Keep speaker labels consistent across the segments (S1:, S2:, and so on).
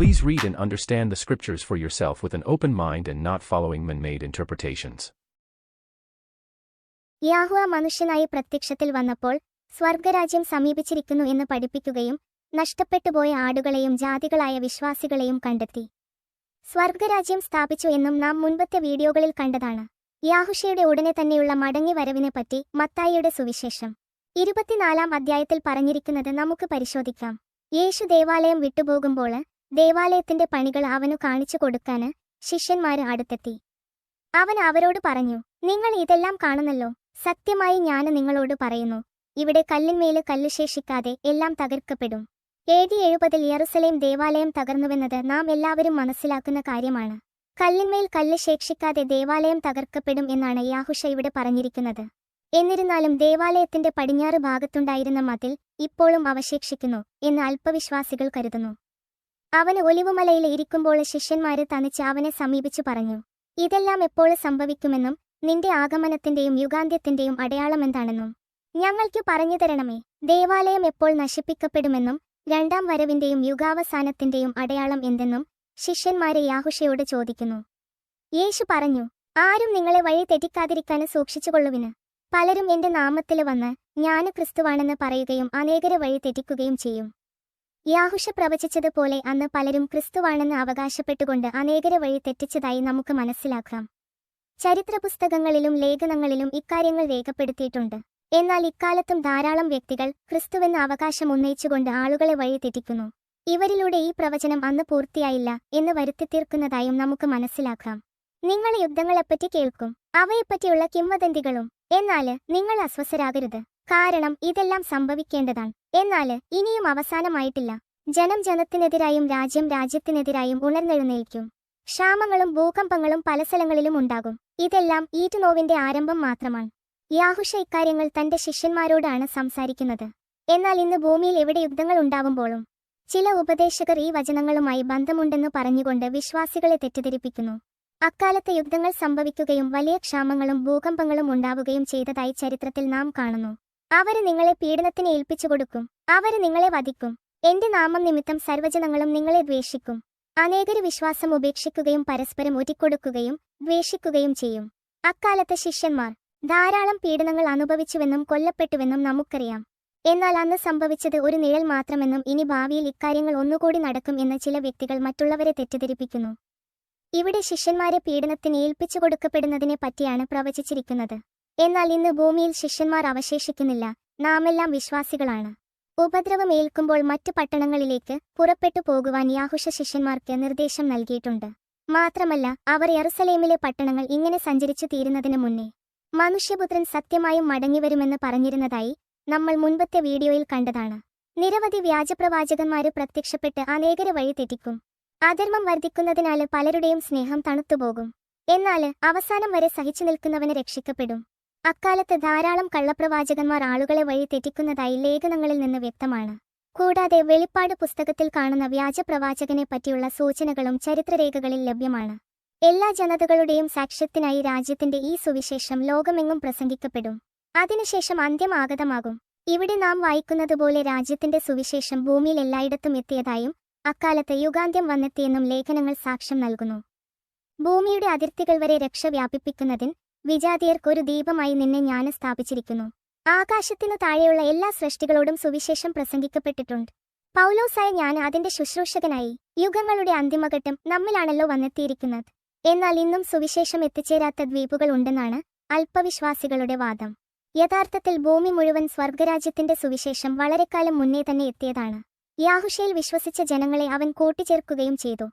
S1: Please read and understand the scriptures for yourself with an open mind and not following man-made interpretations. യാഹുവ മനുഷ്യനായി പ്രത്യക്ഷത്തിൽ വന്നപ്പോൾ സ്വർഗരാജ്യം സമീപിച്ചിരിക്കുന്നു എന്ന് പഠിപ്പിക്കുകയും നഷ്ടപ്പെട്ടുപോയ ആടുകളെയും ജാതികളായ വിശ്വാസികളെയും കണ്ടെത്തി സ്വർഗരാജ്യം സ്ഥാപിച്ചു എന്നും നാം മുൻപത്തെ വീഡിയോകളിൽ കണ്ടതാണ് യാഹുഷയുടെ ഉടനെ തന്നെയുള്ള മടങ്ങി വരവിനെപ്പറ്റി മത്തായിയുടെ സുവിശേഷം ഇരുപത്തിനാലാം അധ്യായത്തിൽ പറഞ്ഞിരിക്കുന്നത് നമുക്ക് പരിശോധിക്കാം യേശു ദേവാലയം വിട്ടുപോകുമ്പോൾ ദേവാലയത്തിന്റെ പണികൾ അവനു കാണിച്ചു കൊടുക്കാന് ശിഷ്യന്മാര് അടുത്തെത്തി അവൻ അവരോട് പറഞ്ഞു നിങ്ങൾ ഇതെല്ലാം കാണുന്നല്ലോ സത്യമായി ഞാൻ നിങ്ങളോട് പറയുന്നു ഇവിടെ കല്ലിന്മേല് കല്ല് ശേഷിക്കാതെ എല്ലാം തകർക്കപ്പെടും എ ഡി എഴുപതിൽ യെറുസലേം ദേവാലയം തകർന്നുവെന്നത് നാം എല്ലാവരും മനസ്സിലാക്കുന്ന കാര്യമാണ് കല്ലിന്മേൽ കല്ല് ശേഷിക്കാതെ ദേവാലയം തകർക്കപ്പെടും എന്നാണ് യാഹുഷ ഇവിടെ പറഞ്ഞിരിക്കുന്നത് എന്നിരുന്നാലും ദേവാലയത്തിന്റെ പടിഞ്ഞാറ് ഭാഗത്തുണ്ടായിരുന്ന മതിൽ ഇപ്പോഴും അവശേഷിക്കുന്നു എന്ന് അല്പവിശ്വാസികൾ കരുതുന്നു അവന് ഒലിവുമലയിൽ ഇരിക്കുമ്പോൾ ശിഷ്യന്മാരെ തനിച്ച് അവനെ സമീപിച്ചു പറഞ്ഞു ഇതെല്ലാം എപ്പോൾ സംഭവിക്കുമെന്നും നിന്റെ ആഗമനത്തിന്റെയും യുഗാന്ത്യത്തിന്റെയും അടയാളമെന്താണെന്നും ഞങ്ങൾക്ക് പറഞ്ഞു തരണമേ ദേവാലയം എപ്പോൾ നശിപ്പിക്കപ്പെടുമെന്നും രണ്ടാം വരവിന്റെയും യുഗാവസാനത്തിന്റെയും അടയാളം എന്തെന്നും ശിഷ്യന്മാരെ യാഹുഷയോട് ചോദിക്കുന്നു യേശു പറഞ്ഞു ആരും നിങ്ങളെ വഴി തെറ്റിക്കാതിരിക്കാൻ സൂക്ഷിച്ചുകൊള്ളുവിന് പലരും എന്റെ നാമത്തിൽ വന്ന് ഞാൻ ക്രിസ്തുവാണെന്ന് പറയുകയും അനേകരെ വഴി തെറ്റിക്കുകയും ചെയ്യും യാഹുഷ പ്രവചിച്ചതുപോലെ അന്ന് പലരും ക്രിസ്തുവാണെന്ന് അവകാശപ്പെട്ടുകൊണ്ട് അനേകരെ വഴി തെറ്റിച്ചതായി നമുക്ക് മനസ്സിലാക്കാം ചരിത്രപുസ്തകങ്ങളിലും ലേഖനങ്ങളിലും ഇക്കാര്യങ്ങൾ രേഖപ്പെടുത്തിയിട്ടുണ്ട് എന്നാൽ ഇക്കാലത്തും ധാരാളം വ്യക്തികൾ ക്രിസ്തുവെന്ന അവകാശം ഉന്നയിച്ചുകൊണ്ട് ആളുകളെ വഴി തെറ്റിക്കുന്നു ഇവരിലൂടെ ഈ പ്രവചനം അന്ന് പൂർത്തിയായില്ല എന്ന് വരുത്തി തീർക്കുന്നതായും നമുക്ക് മനസ്സിലാക്കാം നിങ്ങൾ യുദ്ധങ്ങളെപ്പറ്റി കേൾക്കും അവയെപ്പറ്റിയുള്ള കിംവദന്തികളും എന്നാൽ നിങ്ങൾ അസ്വസരാകരുത് കാരണം ഇതെല്ലാം സംഭവിക്കേണ്ടതാണ് എന്നാൽ ഇനിയും അവസാനമായിട്ടില്ല ജനം ജനത്തിനെതിരായും രാജ്യം രാജ്യത്തിനെതിരായും ഉണർന്നെഴുന്നേൽക്കും ക്ഷാമങ്ങളും ഭൂകമ്പങ്ങളും പല സ്ഥലങ്ങളിലും ഉണ്ടാകും ഇതെല്ലാം ഈറ്റുനോവിന്റെ ആരംഭം മാത്രമാണ് യാഹുഷ ഇക്കാര്യങ്ങൾ തന്റെ ശിഷ്യന്മാരോടാണ് സംസാരിക്കുന്നത് എന്നാൽ ഇന്ന് ഭൂമിയിൽ എവിടെ യുദ്ധങ്ങൾ ഉണ്ടാവുമ്പോഴും ചില ഉപദേശകർ ഈ വചനങ്ങളുമായി ബന്ധമുണ്ടെന്ന് പറഞ്ഞുകൊണ്ട് വിശ്വാസികളെ തെറ്റിദ്ധരിപ്പിക്കുന്നു അക്കാലത്തെ യുദ്ധങ്ങൾ സംഭവിക്കുകയും വലിയ ക്ഷാമങ്ങളും ഭൂകമ്പങ്ങളും ഉണ്ടാവുകയും ചെയ്തതായി ചരിത്രത്തിൽ നാം കാണുന്നു അവര് നിങ്ങളെ പീഡനത്തിന് ഏൽപ്പിച്ചു കൊടുക്കും അവര് നിങ്ങളെ വധിക്കും എന്റെ നാമം നിമിത്തം സർവജനങ്ങളും നിങ്ങളെ ദ്വേഷിക്കും അനേകര് വിശ്വാസം ഉപേക്ഷിക്കുകയും പരസ്പരം ഒറ്റിക്കൊടുക്കുകയും ദ്വേഷിക്കുകയും ചെയ്യും അക്കാലത്തെ ശിഷ്യന്മാർ ധാരാളം പീഡനങ്ങൾ അനുഭവിച്ചുവെന്നും കൊല്ലപ്പെട്ടുവെന്നും നമുക്കറിയാം എന്നാൽ അന്ന് സംഭവിച്ചത് ഒരു നിഴൽ മാത്രമെന്നും ഇനി ഭാവിയിൽ ഇക്കാര്യങ്ങൾ ഒന്നുകൂടി നടക്കും എന്ന് ചില വ്യക്തികൾ മറ്റുള്ളവരെ തെറ്റിദ്ധരിപ്പിക്കുന്നു ഇവിടെ ശിഷ്യന്മാരെ പീഡനത്തിന് ഏൽപ്പിച്ചു കൊടുക്കപ്പെടുന്നതിനെ പറ്റിയാണ് പ്രവചിച്ചിരിക്കുന്നത് എന്നാൽ ഇന്ന് ഭൂമിയിൽ ശിഷ്യന്മാർ അവശേഷിക്കുന്നില്ല നാമെല്ലാം വിശ്വാസികളാണ് ഉപദ്രവമേൽക്കുമ്പോൾ മറ്റു പട്ടണങ്ങളിലേക്ക് പുറപ്പെട്ടു പോകുവാൻ യാഹുഷ ശിഷ്യന്മാർക്ക് നിർദ്ദേശം നൽകിയിട്ടുണ്ട് മാത്രമല്ല അവർ എറുസലേമിലെ പട്ടണങ്ങൾ ഇങ്ങനെ സഞ്ചരിച്ചു തീരുന്നതിനു മുന്നേ മനുഷ്യപുത്രൻ സത്യമായും മടങ്ങിവരുമെന്ന് പറഞ്ഞിരുന്നതായി നമ്മൾ മുൻപത്തെ വീഡിയോയിൽ കണ്ടതാണ് നിരവധി വ്യാജപ്രവാചകന്മാര് പ്രത്യക്ഷപ്പെട്ട് അനേകരെ വഴി തെറ്റിക്കും അധർമ്മം വർദ്ധിക്കുന്നതിനാൽ പലരുടെയും സ്നേഹം തണുത്തുപോകും എന്നാൽ അവസാനം വരെ സഹിച്ചു നിൽക്കുന്നവന് രക്ഷിക്കപ്പെടും അക്കാലത്ത് ധാരാളം കള്ളപ്രവാചകന്മാർ ആളുകളെ വഴി തെറ്റിക്കുന്നതായി ലേഖനങ്ങളിൽ നിന്ന് വ്യക്തമാണ് കൂടാതെ വെളിപ്പാട് പുസ്തകത്തിൽ കാണുന്ന വ്യാജപ്രവാചകനെ പറ്റിയുള്ള സൂചനകളും ചരിത്രരേഖകളിൽ ലഭ്യമാണ് എല്ലാ ജനതകളുടെയും സാക്ഷ്യത്തിനായി രാജ്യത്തിന്റെ ഈ സുവിശേഷം ലോകമെങ്ങും പ്രസംഗിക്കപ്പെടും അതിനുശേഷം അന്ത്യം ആഗതമാകും ഇവിടെ നാം വായിക്കുന്നതുപോലെ രാജ്യത്തിന്റെ സുവിശേഷം ഭൂമിയിൽ എല്ലായിടത്തും എത്തിയതായും അക്കാലത്ത് യുഗാന്ത്യം വന്നെത്തിയെന്നും ലേഖനങ്ങൾ സാക്ഷ്യം നൽകുന്നു ഭൂമിയുടെ അതിർത്തികൾ വരെ രക്ഷ വ്യാപിപ്പിക്കുന്നതിൽ വിജാതിയർക്കൊരു ദീപമായി നിന്നെ ഞാൻ സ്ഥാപിച്ചിരിക്കുന്നു ആകാശത്തിനു താഴെയുള്ള എല്ലാ സൃഷ്ടികളോടും സുവിശേഷം പ്രസംഗിക്കപ്പെട്ടിട്ടുണ്ട് പൗലോസായ ഞാൻ അതിന്റെ ശുശ്രൂഷകനായി യുഗങ്ങളുടെ അന്തിമഘട്ടം നമ്മിലാണല്ലോ വന്നെത്തിയിരിക്കുന്നത് എന്നാൽ ഇന്നും സുവിശേഷം എത്തിച്ചേരാത്ത ദ്വീപുകൾ ഉണ്ടെന്നാണ് അല്പവിശ്വാസികളുടെ വാദം യഥാർത്ഥത്തിൽ ഭൂമി മുഴുവൻ സ്വർഗരാജ്യത്തിന്റെ സുവിശേഷം വളരെക്കാലം മുന്നേ തന്നെ എത്തിയതാണ് യാഹുഷയിൽ വിശ്വസിച്ച ജനങ്ങളെ അവൻ കൂട്ടിച്ചേർക്കുകയും ചെയ്തു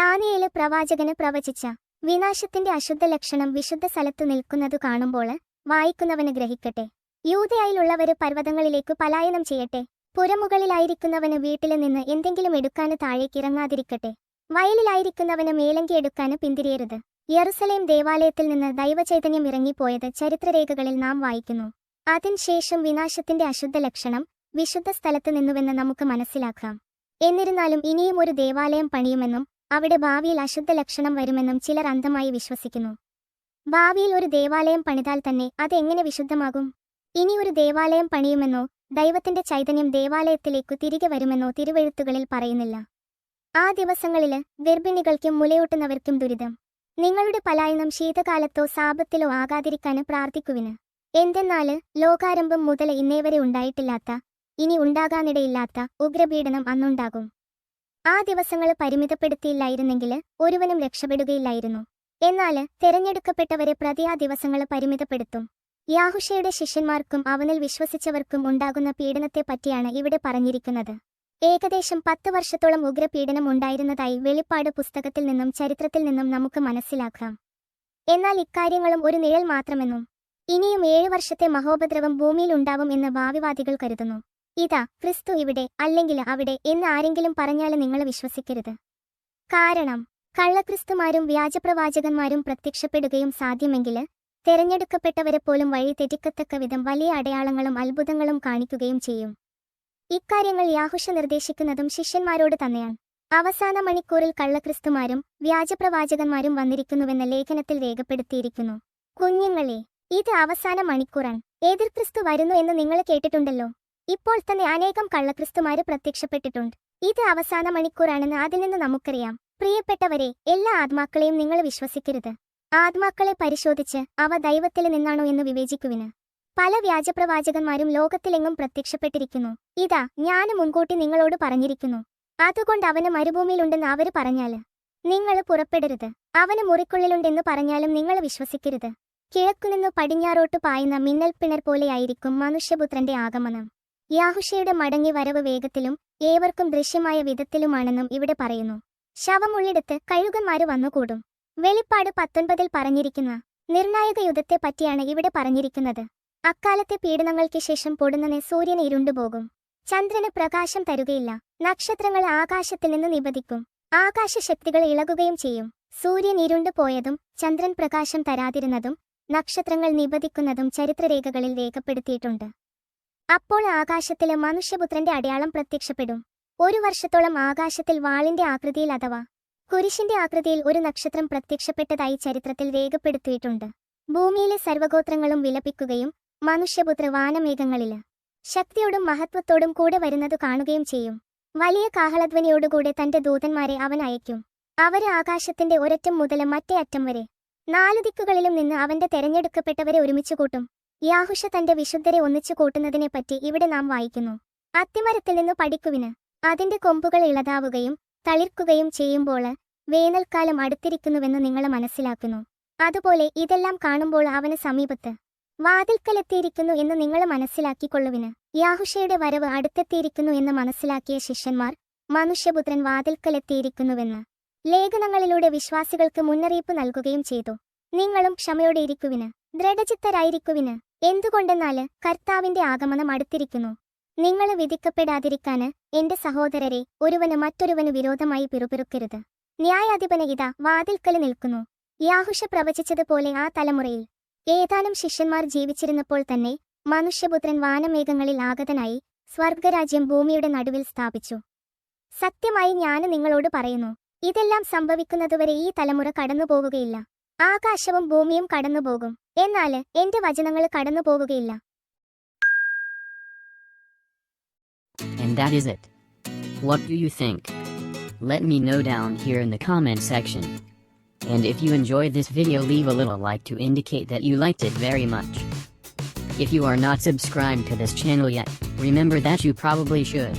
S1: ദാനിയയിലെ പ്രവാചകന് പ്രവചിച്ച വിനാശത്തിന്റെ അശുദ്ധ ലക്ഷണം വിശുദ്ധ സ്ഥലത്തു നിൽക്കുന്നതു കാണുമ്പോൾ വായിക്കുന്നവന് ഗ്രഹിക്കട്ടെ യൂതയായിലുള്ളവര് പർവ്വതങ്ങളിലേക്ക് പലായനം ചെയ്യട്ടെ പുരമുകളിലായിരിക്കുന്നവന് വീട്ടിൽ നിന്ന് എന്തെങ്കിലും എടുക്കാന് താഴേക്ക് ഇറങ്ങാതിരിക്കട്ടെ വയലിലായിരിക്കുന്നവന് മേലങ്കി എടുക്കാന് പിന്തിരിയരുത് യറുസലേം ദേവാലയത്തിൽ നിന്ന് ദൈവചൈതന്യം ഇറങ്ങിപ്പോയത് ചരിത്രരേഖകളിൽ നാം വായിക്കുന്നു അതിനുശേഷം വിനാശത്തിന്റെ അശുദ്ധ ലക്ഷണം വിശുദ്ധ സ്ഥലത്ത് നിന്നുവെന്ന് നമുക്ക് മനസ്സിലാക്കാം എന്നിരുന്നാലും ഇനിയും ഒരു ദേവാലയം പണിയുമെന്നും അവിടെ ഭാവിയിൽ അശുദ്ധ ലക്ഷണം വരുമെന്നും ചിലർ അന്ധമായി വിശ്വസിക്കുന്നു ഭാവിയിൽ ഒരു ദേവാലയം പണിതാൽ തന്നെ അത് എങ്ങനെ വിശുദ്ധമാകും ഇനി ഒരു ദേവാലയം പണിയുമെന്നോ ദൈവത്തിന്റെ ചൈതന്യം ദേവാലയത്തിലേക്കു തിരികെ വരുമെന്നോ തിരുവെഴുത്തുകളിൽ പറയുന്നില്ല ആ ദിവസങ്ങളില് ഗർഭിണികൾക്കും മുലയൂട്ടുന്നവർക്കും ദുരിതം നിങ്ങളുടെ പലായനം ശീതകാലത്തോ സാപത്തിലോ ആകാതിരിക്കാന് പ്രാർത്ഥിക്കുവിന് എന്തെന്നാല് ലോകാരംഭം മുതൽ ഇന്നേവരെ ഉണ്ടായിട്ടില്ലാത്ത ഇനി ഉണ്ടാകാനിടയില്ലാത്ത ഉഗ്രപീഡനം അന്നുണ്ടാകും ആ ദിവസങ്ങൾ പരിമിതപ്പെടുത്തിയില്ലായിരുന്നെങ്കിൽ ഒരുവനും രക്ഷപ്പെടുകയില്ലായിരുന്നു എന്നാൽ തെരഞ്ഞെടുക്കപ്പെട്ടവരെ പ്രതി ആ ദിവസങ്ങൾ പരിമിതപ്പെടുത്തും യാഹുഷയുടെ ശിഷ്യന്മാർക്കും അവനിൽ വിശ്വസിച്ചവർക്കും ഉണ്ടാകുന്ന പീഡനത്തെപ്പറ്റിയാണ് ഇവിടെ പറഞ്ഞിരിക്കുന്നത് ഏകദേശം പത്ത് വർഷത്തോളം ഉഗ്രപീഡനം ഉണ്ടായിരുന്നതായി വെളിപ്പാട് പുസ്തകത്തിൽ നിന്നും ചരിത്രത്തിൽ നിന്നും നമുക്ക് മനസ്സിലാക്കാം എന്നാൽ ഇക്കാര്യങ്ങളും ഒരു നിഴൽ മാത്രമെന്നും ഇനിയും ഏഴു വർഷത്തെ മഹോപദ്രവം ഭൂമിയിൽ ഉണ്ടാവും എന്ന് ഭാവിവാദികൾ കരുതുന്നു ഇതാ ക്രിസ്തു ഇവിടെ അല്ലെങ്കിൽ അവിടെ എന്ന് ആരെങ്കിലും പറഞ്ഞാൽ നിങ്ങൾ വിശ്വസിക്കരുത് കാരണം കള്ളക്രിസ്തുമാരും വ്യാജപ്രവാചകന്മാരും പ്രത്യക്ഷപ്പെടുകയും സാധ്യമെങ്കിൽ തെരഞ്ഞെടുക്കപ്പെട്ടവരെ പോലും വഴി തെറ്റിക്കത്തക്ക വിധം വലിയ അടയാളങ്ങളും അത്ഭുതങ്ങളും കാണിക്കുകയും ചെയ്യും ഇക്കാര്യങ്ങൾ യാഹുഷ നിർദ്ദേശിക്കുന്നതും ശിഷ്യന്മാരോട് തന്നെയാണ് അവസാന മണിക്കൂറിൽ കള്ളക്രിസ്തുമാരും വ്യാജപ്രവാചകന്മാരും വന്നിരിക്കുന്നുവെന്ന ലേഖനത്തിൽ രേഖപ്പെടുത്തിയിരിക്കുന്നു കുഞ്ഞുങ്ങളെ ഇത് അവസാന മണിക്കൂറാണ് എതിർക്രിസ്തു വരുന്നു എന്ന് നിങ്ങൾ കേട്ടിട്ടുണ്ടല്ലോ ഇപ്പോൾ തന്നെ അനേകം കള്ളക്രിസ്തുമാര് പ്രത്യക്ഷപ്പെട്ടിട്ടുണ്ട് ഇത് അവസാന മണിക്കൂറാണെന്ന് അതിൽ നിന്ന് നമുക്കറിയാം പ്രിയപ്പെട്ടവരെ എല്ലാ ആത്മാക്കളെയും നിങ്ങൾ വിശ്വസിക്കരുത് ആത്മാക്കളെ പരിശോധിച്ച് അവ ദൈവത്തിൽ നിന്നാണോ എന്ന് വിവേചിക്കുവിന് പല വ്യാജപ്രവാചകന്മാരും ലോകത്തിലെങ്ങും പ്രത്യക്ഷപ്പെട്ടിരിക്കുന്നു ഇതാ ഞാൻ മുൻകൂട്ടി നിങ്ങളോട് പറഞ്ഞിരിക്കുന്നു അതുകൊണ്ട് അവന് മരുഭൂമിയിലുണ്ടെന്ന് അവര് പറഞ്ഞാല് നിങ്ങൾ പുറപ്പെടരുത് അവന് മുറിക്കുള്ളിലുണ്ടെന്ന് പറഞ്ഞാലും നിങ്ങൾ വിശ്വസിക്കരുത് കിഴക്കുനിന്നു പടിഞ്ഞാറോട്ട് പായുന്ന മിന്നൽപ്പിണർ പോലെയായിരിക്കും മനുഷ്യപുത്രന്റെ ആഗമനം യാഹുഷയുടെ മടങ്ങി വരവ് വേഗത്തിലും ഏവർക്കും ദൃശ്യമായ വിധത്തിലുമാണെന്നും ഇവിടെ പറയുന്നു ശവമുള്ളിടത്ത് കഴുകന്മാര് വന്നുകൂടും വെളിപ്പാട് പത്തൊൻപതിൽ പറഞ്ഞിരിക്കുന്ന നിർണായക യുദ്ധത്തെ പറ്റിയാണ് ഇവിടെ പറഞ്ഞിരിക്കുന്നത് അക്കാലത്തെ പീഡനങ്ങൾക്ക് ശേഷം പൊടുന്നനെ സൂര്യന് ഇരുണ്ടുപോകും ചന്ദ്രന് പ്രകാശം തരുകയില്ല നക്ഷത്രങ്ങൾ ആകാശത്തിൽ നിന്ന് നിബദിക്കും ആകാശശക്തികൾ ഇളകുകയും ചെയ്യും സൂര്യൻ ഇരുണ്ടുപോയതും ചന്ദ്രൻ പ്രകാശം തരാതിരുന്നതും നക്ഷത്രങ്ങൾ നിബദിക്കുന്നതും ചരിത്രരേഖകളിൽ രേഖപ്പെടുത്തിയിട്ടുണ്ട് അപ്പോൾ ആകാശത്തിൽ മനുഷ്യപുത്രന്റെ അടയാളം പ്രത്യക്ഷപ്പെടും ഒരു വർഷത്തോളം ആകാശത്തിൽ വാളിന്റെ ആകൃതിയിൽ അഥവാ കുരിശിന്റെ ആകൃതിയിൽ ഒരു നക്ഷത്രം പ്രത്യക്ഷപ്പെട്ടതായി ചരിത്രത്തിൽ രേഖപ്പെടുത്തിയിട്ടുണ്ട് ഭൂമിയിലെ സർവഗോത്രങ്ങളും വിലപിക്കുകയും മനുഷ്യപുത്ര വാനമേഘങ്ങളിൽ ശക്തിയോടും മഹത്വത്തോടും കൂടെ വരുന്നത് കാണുകയും ചെയ്യും വലിയ കാഹളധ്വനിയോടുകൂടെ തന്റെ ദൂതന്മാരെ അവൻ അയക്കും അവരെ ആകാശത്തിന്റെ ഒരറ്റം മുതൽ മറ്റേ അറ്റം വരെ നാലു ദിക്കുകളിലും നിന്ന് അവന്റെ തെരഞ്ഞെടുക്കപ്പെട്ടവരെ ഒരുമിച്ചു കൂട്ടും യാഹുഷ തന്റെ വിശുദ്ധരെ ഒന്നിച്ചു കൂട്ടുന്നതിനെപ്പറ്റി ഇവിടെ നാം വായിക്കുന്നു അത്തിമരത്തിൽ നിന്നു പഠിക്കുവിന് അതിന്റെ കൊമ്പുകൾ ഇളതാവുകയും തളിർക്കുകയും ചെയ്യുമ്പോൾ വേനൽക്കാലം അടുത്തിരിക്കുന്നുവെന്ന് നിങ്ങൾ മനസ്സിലാക്കുന്നു അതുപോലെ ഇതെല്ലാം കാണുമ്പോൾ അവന് സമീപത്ത് വാതിൽക്കലെത്തിയിരിക്കുന്നു എന്ന് നിങ്ങൾ മനസ്സിലാക്കിക്കൊള്ളുവിന് യാഹുഷയുടെ വരവ് അടുത്തെത്തിയിരിക്കുന്നു എന്ന് മനസ്സിലാക്കിയ ശിഷ്യന്മാർ മനുഷ്യപുത്രൻ വാതിൽക്കലെത്തിയിരിക്കുന്നുവെന്ന് ലേഖനങ്ങളിലൂടെ വിശ്വാസികൾക്ക് മുന്നറിയിപ്പ് നൽകുകയും ചെയ്തു നിങ്ങളും ക്ഷമയോടെ ഇരിക്കുവിന് ദൃഢചിത്തരായിരിക്കുവിന് എന്തുകൊണ്ടെന്നാൽ കർത്താവിന്റെ ആഗമനം അടുത്തിരിക്കുന്നു നിങ്ങൾ വിധിക്കപ്പെടാതിരിക്കാന് എന്റെ സഹോദരരെ ഒരുവന് മറ്റൊരുവന് വിരോധമായി പിറുപിറുക്കരുത് ന്യായാധിപന് വാതിൽക്കല് നിൽക്കുന്നു യാഹുഷ പ്രവചിച്ചതുപോലെ ആ തലമുറയിൽ ഏതാനും ശിഷ്യന്മാർ ജീവിച്ചിരുന്നപ്പോൾ തന്നെ മനുഷ്യപുത്രൻ വാനമേഘങ്ങളിൽ ആഗതനായി സ്വർഗരാജ്യം ഭൂമിയുടെ നടുവിൽ സ്ഥാപിച്ചു സത്യമായി ഞാൻ നിങ്ങളോട് പറയുന്നു ഇതെല്ലാം സംഭവിക്കുന്നതുവരെ ഈ തലമുറ കടന്നുപോകുകയില്ല ആകാശവും ഭൂമിയും കടന്നുപോകും എന്നാൽ എന്റെ വചനങ്ങൾ കടന്നുപോകുകയില്ല And that is it. What do you think? Let me know down here in the comment section. And if you enjoyed this video leave a little like to indicate that you liked it very much. If you are not subscribed to this channel yet, remember that you probably should.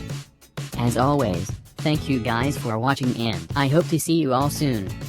S1: As always, thank you guys for watching and I hope to see you all soon.